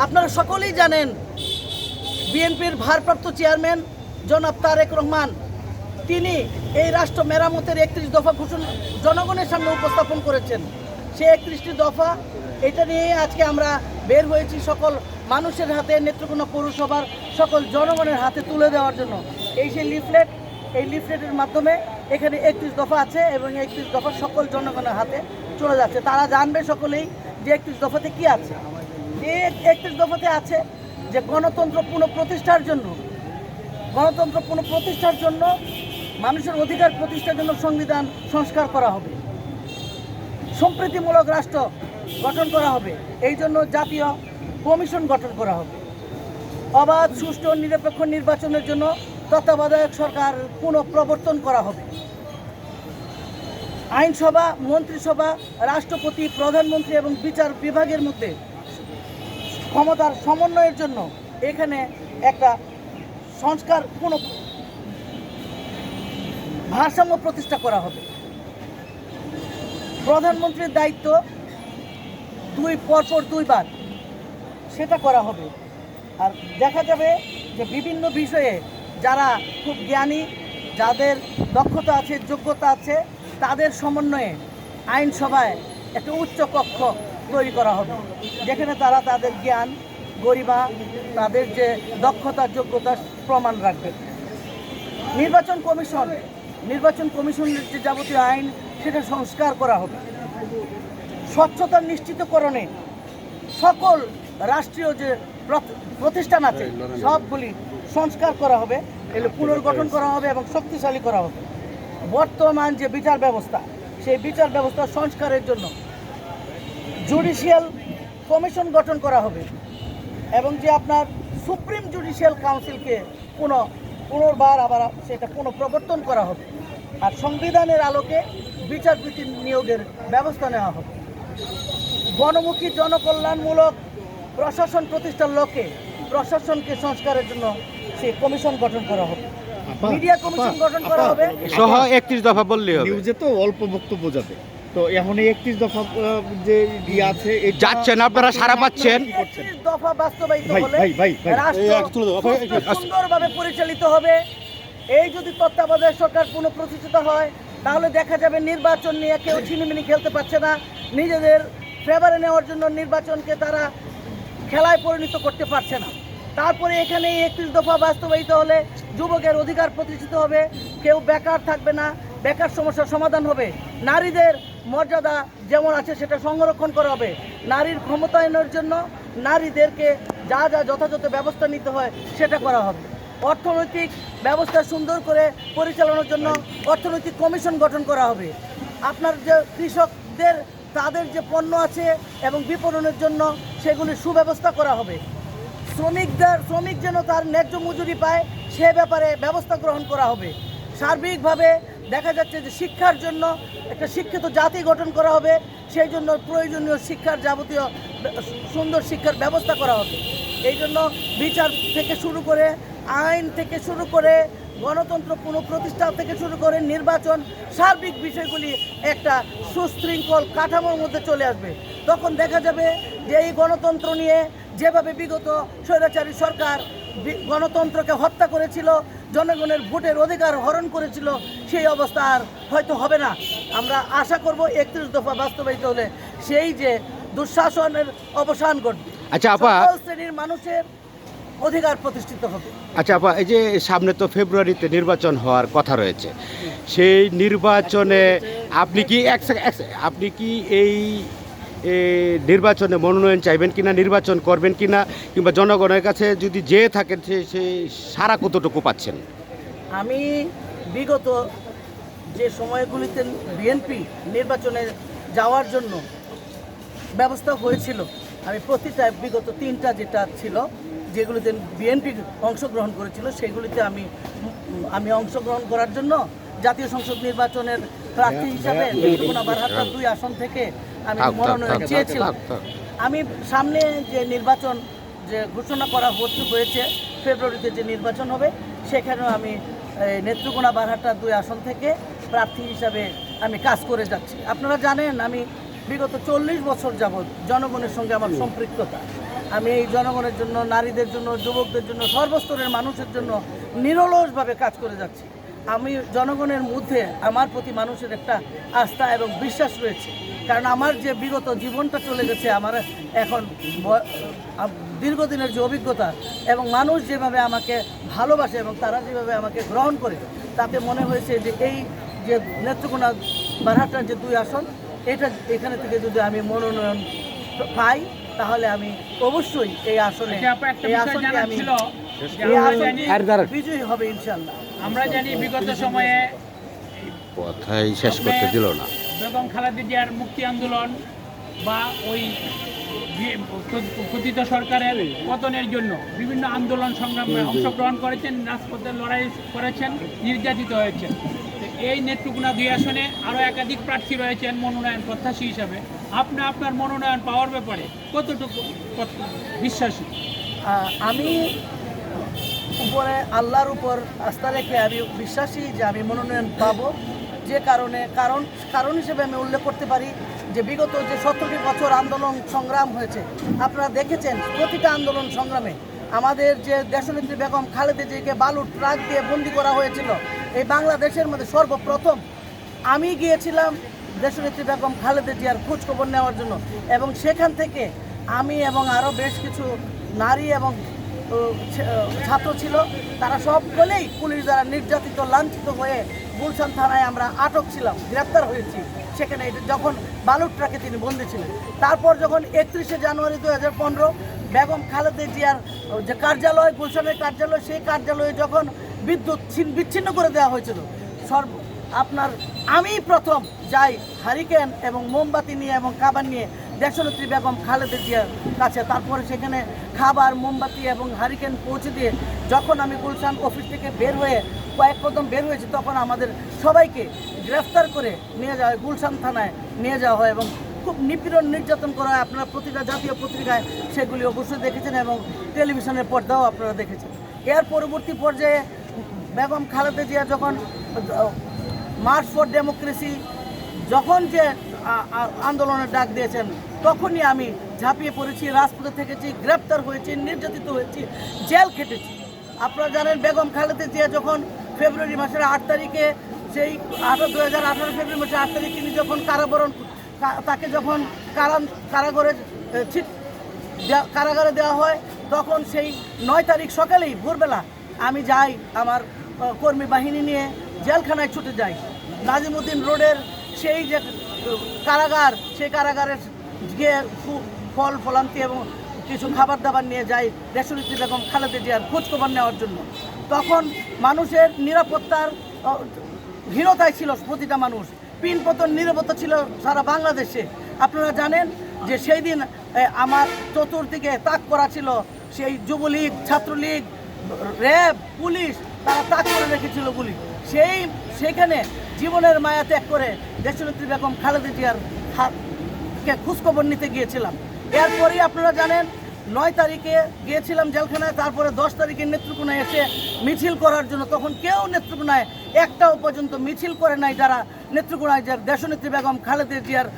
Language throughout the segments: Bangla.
আপনারা সকলেই জানেন বিএনপির ভারপ্রাপ্ত চেয়ারম্যান জনাব তারেক রহমান, তিনি এই রাষ্ট্র মেরামতের একত্রিশ দফা ঘোষণা জনগণের সামনে উপস্থাপন করেছেন। সে একত্রিশটি দফা, এটা নিয়ে আজকে আমরা বের হয়েছি সকল মানুষের হাতে, নেত্রকোনা পৌরসভার সকল জনগণের হাতে তুলে দেওয়ার জন্য। এই সেই লিফলেট, এই লিফলেটের মাধ্যমে এখানে একত্রিশ দফা আছে এবং একত্রিশ দফা সকল জনগণের হাতে চলে যাচ্ছে। তারা জানবে সকলেই যে একত্রিশ দফাতে কি আছে। এই একত্রিশ দফাতে আছে যে গণতন্ত্র পুনঃপ্রতিষ্ঠার জন্য, গণতন্ত্র পুনঃপ্রতিষ্ঠার জন্য মানুষের অধিকার প্রতিষ্ঠার জন্য সংবিধান সংস্কার করা হবে। সম্প্রীতিমূলক রাষ্ট্র গঠন করা হবে। এই জন্য জাতীয় কমিশন গঠন করা হবে। অবাধ, সুষ্ঠু, নিরপেক্ষ নির্বাচনের জন্য তত্ত্বাবধায়ক সরকার পুনঃপ্রবর্তন করা হবে। আইনসভা, মন্ত্রিসভা, রাষ্ট্রপতি, প্রধানমন্ত্রী এবং বিচার বিভাগের মধ্যে ক্ষমতার সমন্বয়ের জন্য এখানে একটা সংস্কার কোনো ভারসাম্য প্রতিষ্ঠা করা হবে। প্রধানমন্ত্রীর দায়িত্ব দুই পরপর দুইবার সেটা করা হবে। আর দেখা যাবে যে বিভিন্ন বিষয়ে যারা খুব জ্ঞানী, যাদের দক্ষতা আছে, যোগ্যতা আছে, তাদের সমন্বয়ে আইনসভায় একটা উচ্চ কক্ষ তৈরি করা হবে। যেখানে তারা তাদের জ্ঞান, গরিমা, তাদের যে দক্ষতা যোগ্যতা প্রমাণ রাখবে। নির্বাচন কমিশন, নির্বাচন কমিশনের যে যাবতীয় আইন, সেটা সংস্কার করা হবে। স্বচ্ছতা নিশ্চিতকরণে সকল রাষ্ট্রীয় যে প্রতিষ্ঠান আছে, সবগুলি সংস্কার করা হবে এগুলো পুনর্গঠন করা হবে এবং শক্তিশালী করা হবে। বর্তমান যে বিচার ব্যবস্থা, সেই বিচার ব্যবস্থা সংস্কারের জন্য জুডিশিয়াল কমিশন গঠন করা হবে এবং যে আপনার সুপ্রিম জুডিশিয়াল কাউন্সিলকে পুনঃ পুনর্বার আবার সেটা পুনঃপ্রবর্তন করা হবে আর সংবিধানের আলোকে বিচারপতি নিয়োগের ব্যবস্থা নেওয়া হবে। গণমুখী জনকল্যাণমূলক প্রশাসন প্রতিষ্ঠার লক্ষ্যে প্রশাসনকে সংস্কারের জন্য সেই কমিশন গঠন করা হবে। মিডিয়া কমিশন গঠন করা হবে। সহ একত্রিশ দফা বললেই হবে। নিউজে তো অল্প বক্তব্য যাবে। তো এখন এই একত্রিশ দফা যে ইয়ে আছে যাচ্ছেন, আপনারা সাড়া পাচ্ছেন। দফা বাস্তবায়িত হলে ভাই, সুস্থ, সুন্দরভাবে পরিচালিত হবে। এই যদি তত্ত্বাবধায়ক সরকার পুনঃপ্রতিষ্ঠিত হয় তাহলে দেখা যাবে নির্বাচন নিয়ে কেউ ছিনিমিনি খেলতে পারছে না। নিজেদের ফেভারে নেওয়ার জন্য নির্বাচনকে তারা খেলায় পরিণত করতে পারছে না। তারপরে এখানে একত্রিশ দফা বাস্তবায়িত হলে যুবকের অধিকার প্রতিষ্ঠিত হবে। কেউ বেকার থাকবে না। বেকার সমস্যার সমাধান হবে। নারীদের মর্যাদা যেমন আছে সেটা সংরক্ষণ করা হবে। নারীর ক্ষমতায়নের জন্য নারীদেরকে যা যা যথাযথ ব্যবস্থা নিতে হয় সেটা করা হবে। অর্থনৈতিক ব্যবস্থা সুন্দর করে পরিচালনার জন্য অর্থনৈতিক কমিশন গঠন করা হবে। আপনার যে কৃষকদের, তাদের যে পণ্য আছে এবং বিপণনের জন্য সেগুলির সুব্যবস্থা করা হবে। শ্রমিকদের, শ্রমিক যেন তার ন্যায্য মজুরি পায়, সে ব্যাপারে ব্যবস্থা গ্রহণ করা হবে। সার্বিকভাবে দেখা যাচ্ছে যে শিক্ষার জন্য একটা শিক্ষিত জাতি গঠন করা হবে, সেই জন্য প্রয়োজনীয় শিক্ষার যাবতীয় সুন্দর শিক্ষার ব্যবস্থা করা হবে। এই জন্য বিচার থেকে শুরু করে, আইন থেকে শুরু করে, গণতন্ত্র কোনো পুনঃপ্রতিষ্ঠা থেকে শুরু করে নির্বাচন, সার্বিক বিষয়গুলি একটা সুশৃঙ্খল কাঠামোর মধ্যে চলে আসবে। তখন দেখা যাবে যে এই গণতন্ত্র নিয়ে যেভাবে বিগত স্বৈরাচারী সরকার গণতন্ত্রকে হত্যা করেছিল জনগণের ভোটের অধিকার হরণ করেছিল সেই অবস্থা আর হয়তো হবে না। আমরা আশা করব একত্রিশ দফা বাস্তবায়িত হলে সেই যে দুঃশাসনের অবসান ঘটবে। আচ্ছা, আপা। শ্রেণির মানুষের অধিকার প্রতিষ্ঠিত হবে। আচ্ছা আপা এই যে সামনে তো ফেব্রুয়ারিতে নির্বাচন হওয়ার কথা রয়েছে। সেই নির্বাচনে আপনি কি আপনি কি এই নির্বাচনে মনোনয়ন চাইবেন কিনা নির্বাচন করবেন কিনা কিংবা জনগণের কাছে যদি যেয়ে থাকেন সে সে সারা কতটুকু পাচ্ছেন? আমি বিগত যে সময়গুলিতে বিএনপি নির্বাচনে যাওয়ার জন্য ব্যবস্থা হয়েছিল আমি প্রতিটা বিগত তিনটা যেটা ছিল যেগুলিতে বিএনপি অংশগ্রহণ করেছিল সেগুলিতে আমি আমি অংশগ্রহণ করার জন্য জাতীয় সংসদ নির্বাচনের প্রার্থী হিসাবে নেত্রকোনা দুই আসন থেকে আমি মনোনয়ন চেয়েছিলাম। আমি সামনে যে নির্বাচন যে ঘোষণা করা হতে হয়েছে ফেব্রুয়ারিতে যে নির্বাচন হবে সেখানেও আমি এই, নেত্রকোনা বারহাট্টা দুই আসন থেকে প্রার্থী হিসাবে আমি কাজ করে যাচ্ছি। আপনারা জানেন আমি বিগত চল্লিশ বছর যাবৎ জনগণের সঙ্গে আমার সম্পৃক্ততা। আমি এই জনগণের জন্য নারীদের জন্য যুবকদের জন্য সর্বস্তরের মানুষের জন্য নিরলসভাবে কাজ করে যাচ্ছি। আমি জনগণের মধ্যে আমার প্রতি মানুষের একটা আস্থা এবং বিশ্বাস রয়েছে। কারণ আমার যে বিগত জীবনটা চলে গেছে আমার এখন দীর্ঘদিনের যে অভিজ্ঞতা এবং মানুষ যেভাবে আমাকে ভালোবাসে এবং তারা যেভাবে আমাকে গ্রহণ করে তাতে মনে হয়েছে যে এই যে নেত্রকোনা বারহাটার যে দুই আসন এটা এখানে থেকে যদি আমি মনোনয়ন পাই তাহলে আমি অবশ্যই এই আসনে আচ্ছা, এই জানার আমি। বিজয়ী হবে ইনশাল্লাহ আমরা জানি বিগত সময়ে কথাই শেষ করতে দিল না। বেগম খালেদা জিয়ার মুক্তি আন্দোলন বা ওই কথিত সরকারের পতনের জন্য বিভিন্ন আন্দোলন সংগ্রামে অংশগ্রহণ করেছেন রাজপথে লড়াই করেছেন নির্যাতিত হয়েছেন। তো এই নেত্রকোনা দুই আসনে আরও একাধিক প্রার্থী রয়েছেন মনোনয়ন প্রত্যাশী হিসাবে। আপনি আপনার মনোনয়ন পাওয়ার ব্যাপারে কতটুকু বিশ্বাসী? আমি উপরে আল্লাহর উপর আস্থা রেখে আমি বিশ্বাসী যে আমি মনোনয়ন পাবো। যে কারণে, কারণ কারণ হিসেবে আমি উল্লেখ করতে পারি যে বিগত যে সতেরোটি বছর আন্দোলন সংগ্রাম হয়েছে, আপনারা দেখেছেন প্রতিটা আন্দোলন সংগ্রামে আমাদের যে দেশনেত্রী বেগম খালেদা জিকে বালুর ট্রাক দিয়ে বন্দি করা হয়েছিল, এই বাংলাদেশের মধ্যে সর্বপ্রথম আমি গিয়েছিলাম দেশনেত্রী বেগম খালেদা জিয়ার খোঁজখবর নেওয়ার জন্য এবং সেখান থেকে আমি এবং আরও বেশ কিছু নারী এবং ছাত্র ছিল, তারা সকলেই পুলিশ দ্বারা নির্যাতিত, লাঞ্ছিত হয়ে গুলশান থানায় আমরা আটক ছিলাম, গ্রেপ্তার হয়েছি। সেখানে যখন বালুর ট্রাকে তিনি বন্দী ছিলেন। তারপর যখন একত্রিশে জানুয়ারি দু হাজার পনেরো বেগম খালেদা জিয়ার যে কার্যালয়, গুলশানের কার্যালয়, সেই কার্যালয়ে যখন বিদ্যুৎ ছিন- বিচ্ছিন্ন করে দেওয়া হয়েছিল, সর্ব আপনার আমি প্রথম যাই হারিকেন এবং মোমবাতি নিয়ে এবং খাবার নিয়ে দেশনেত্রী বেগম খালেদা জিয়ার কাছে। তারপরে সেখানে খাবার, মোমবাতি এবং হারিকেন পৌঁছে দিয়ে যখন আমি গুলশান অফিস থেকে বের হয়ে কয়েক কদম বের হয়েছি, তখন আমাদের সবাইকে গ্রেফতার করে নিয়ে যাওয়া হয়, গুলশান থানায় নিয়ে যাওয়া হয় এবং খুব নিপীড়ন নির্যাতন করা হয়। আপনারা প্রতিটা জাতীয় পত্রিকায় সেগুলি অবশ্যই দেখেছেন এবং টেলিভিশনের পর্দাও আপনারা দেখেছেন। এর পরবর্তী পর্যায়ে বেগম খালেদা জিয়া যখন মার্চ ফর ডেমোক্রেসি যখন যে আন্দোলনের ডাক দিয়েছেন তখনই আমি ঝাঁপিয়ে পড়েছি, রাজপথে থেকেছি, গ্রেপ্তার হয়েছি, নির্যাতিত হয়েছি, জেল খেটেছি। আপনারা জানেন, বেগম খালেদা জিয়া যখন ফেব্রুয়ারি মাসের আট তারিখে, সেই আঠারো দু হাজার আঠারো ফেব্রুয়ারি মাসের আট তারিখে তিনি যখন কারাবরণ তাকে যখন কারা কারাগারে কারাগারে দেওয়া হয়, তখন সেই নয় তারিখ সকালেই, ভোরবেলা আমি যাই আমার কর্মী বাহিনী নিয়ে জেলখানায় ছুটে যাই। নাজিমুদ্দিন রোডের সেই যে কারাগার, সেই কারাগারে গিয়ে ফল, ফলান্তি এবং কিছু খাবার দাবার নিয়ে যাই দেশনীতি বেগম খালেদা জিয়ার খোঁজখবর নেওয়ার জন্য। তখন মানুষের নিরাপত্তার হীনতায় ছিল প্রতিটা মানুষ। পিন পতন নিরাপত্তা ছিল সারা বাংলাদেশে। আপনারা জানেন যে সেই দিন আমার চতুর্দিকে তাক করা ছিল। সেই যুবলীগ, ছাত্রলীগ, র্যাব, পুলিশ, তারা তাক করে রেখেছিল গুলি। সেই, সেখানে জীবনের মায়া ত্যাগ করে দেশনেত্রী বেগম খালেদা জিয়ার হাতকে খোঁজখবর নিতে গিয়েছিলাম। এরপরেই আপনারা জানেন, নয় তারিখে গিয়েছিলাম জেলখানায়, তারপরে দশ তারিখে নেত্রকোনায় এসে মিছিল করার জন্য। তখন কেউ নেত্রকোনায় একটাও পর্যন্ত মিছিল করে নাই যারা নেত্রকোনায় যে দেশনেত্রী বেগম খালেদা জিয়ার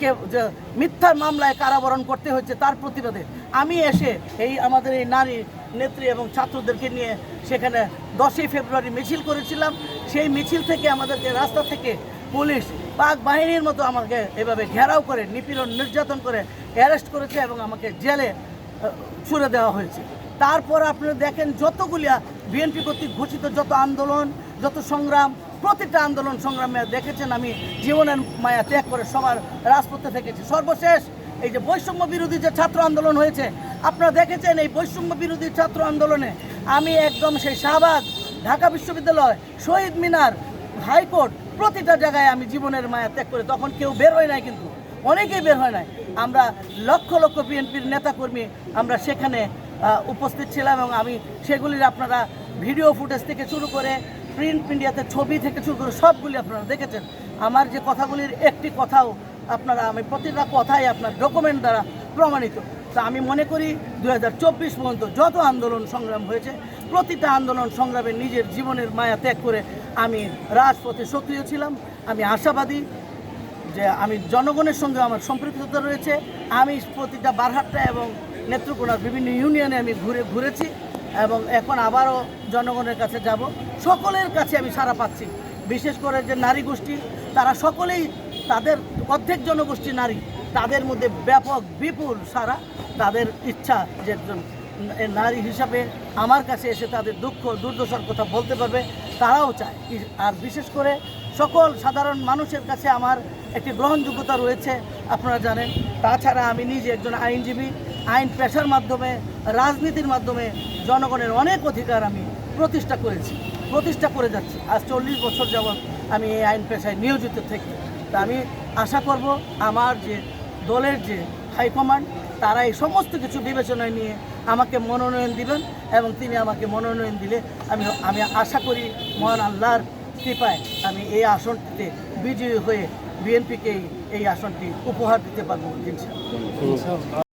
কে যে মিথ্যার মামলায় কারাবরণ করতে হচ্ছে তার প্রতিবাদে আমি এসে এই আমাদের এই নারী নেত্রী এবং ছাত্রদেরকে নিয়ে সেখানে দশই ফেব্রুয়ারি মিছিল করেছিলাম। সেই মিছিল থেকে আমাদেরকে রাস্তা থেকে পুলিশ পাক বাহিনীর মতো আমাকে এভাবে ঘেরাও করে, নিপীড়ন, নির্যাতন করে অ্যারেস্ট করেছে এবং আমাকে জেলে ছুড়ে দেওয়া হয়েছে। তারপর আপনারা দেখেন যতগুলিয়া বিএনপি কর্তৃক ঘোষিত যত আন্দোলন, যত সংগ্রাম, প্রতিটা আন্দোলন সংগ্রামে দেখেছেন আমি জীবনের মায়া ত্যাগ করে সবার রাজপথে থেকেছি। সর্বশেষ এই যে বৈষম্য বিরোধী যে ছাত্র আন্দোলন হয়েছে, আপনারা দেখেছেন এই বৈষম্য বিরোধী ছাত্র আন্দোলনে আমি একদম সেই শাহবাগ ঢাকা বিশ্ববিদ্যালয় শহীদ মিনার হাইকোর্ট প্রতিটা জায়গায় আমি জীবনের মায়া ত্যাগ করে তখন কেউ বের হয় নাই কিন্তু অনেকেই বের হয় নাই। আমরা লক্ষ লক্ষ বিএনপির নেতাকর্মী আমরা সেখানে উপস্থিত ছিলাম এবং আমি সেগুলির আপনারা ভিডিও ফুটেজ থেকে শুরু করে প্রিন্ট মিডিয়াতে ছবি থেকে শুরু করে সবগুলি আপনারা দেখেছেন। আমার যে কথাগুলির একটি কথাও আপনারা, আমি প্রতিটা কথাই আপনার ডকুমেন্ট দ্বারা প্রমাণিত। তা আমি মনে করি দু হাজার চব্বিশ পর্যন্ত যত আন্দোলন সংগ্রাম হয়েছে, প্রতিটা আন্দোলন সংগ্রামে নিজের জীবনের মায়া ত্যাগ করে আমি রাজপথে সক্রিয় ছিলাম। আমি আশাবাদী যে আমি জনগণের সঙ্গে আমার সম্পৃক্ততা রয়েছে। আমি প্রতিটা বারহাট্টা এবং নেত্রকোনার বিভিন্ন ইউনিয়নে আমি ঘুরে ঘুরেছি এবং এখন আবারও জনগণের কাছে যাব। সকলের কাছে আমি সারা পাচ্ছি। বিশেষ করে যে নারী গোষ্ঠী, তারা সকলেই তাদের অর্ধেক জনগোষ্ঠী নারী, তাদের মধ্যে ব্যাপক, বিপুল সারা তাদের ইচ্ছা যে একজন নারী হিসাবে আমার কাছে এসে তাদের দুঃখ, দুর্দশার কথা বলতে পারবে, তারাও চায়। আর বিশেষ করে সকল সাধারণ মানুষের কাছে আমার একটি গ্রহণযোগ্যতা রয়েছে, আপনারা জানেন। তাছাড়া আমি নিজে একজন আইনজীবী, আইন পেশার মাধ্যমে, রাজনীতির মাধ্যমে জনগণের অনেক অধিকার আমি প্রতিষ্ঠা করেছি, প্রতিষ্ঠা করে যাচ্ছি। আজ চল্লিশ বছর যাবৎ আমি এই আইন পেশায় নিয়োজিত থেকে। তা আমি আশা করব, আমার যে দলের যে হাইকমান্ড তারা এই সমস্ত কিছু বিবেচনায় নিয়ে আমাকে মনোনয়ন দিবেন এবং তিনি আমাকে মনোনয়ন দিলে আমি আমি আশা করি মহান আল্লাহর কৃপায় আমি এই আসনটিতে বিজয়ী হয়ে বিএনপিকে এই আসনটি উপহার দিতে পারব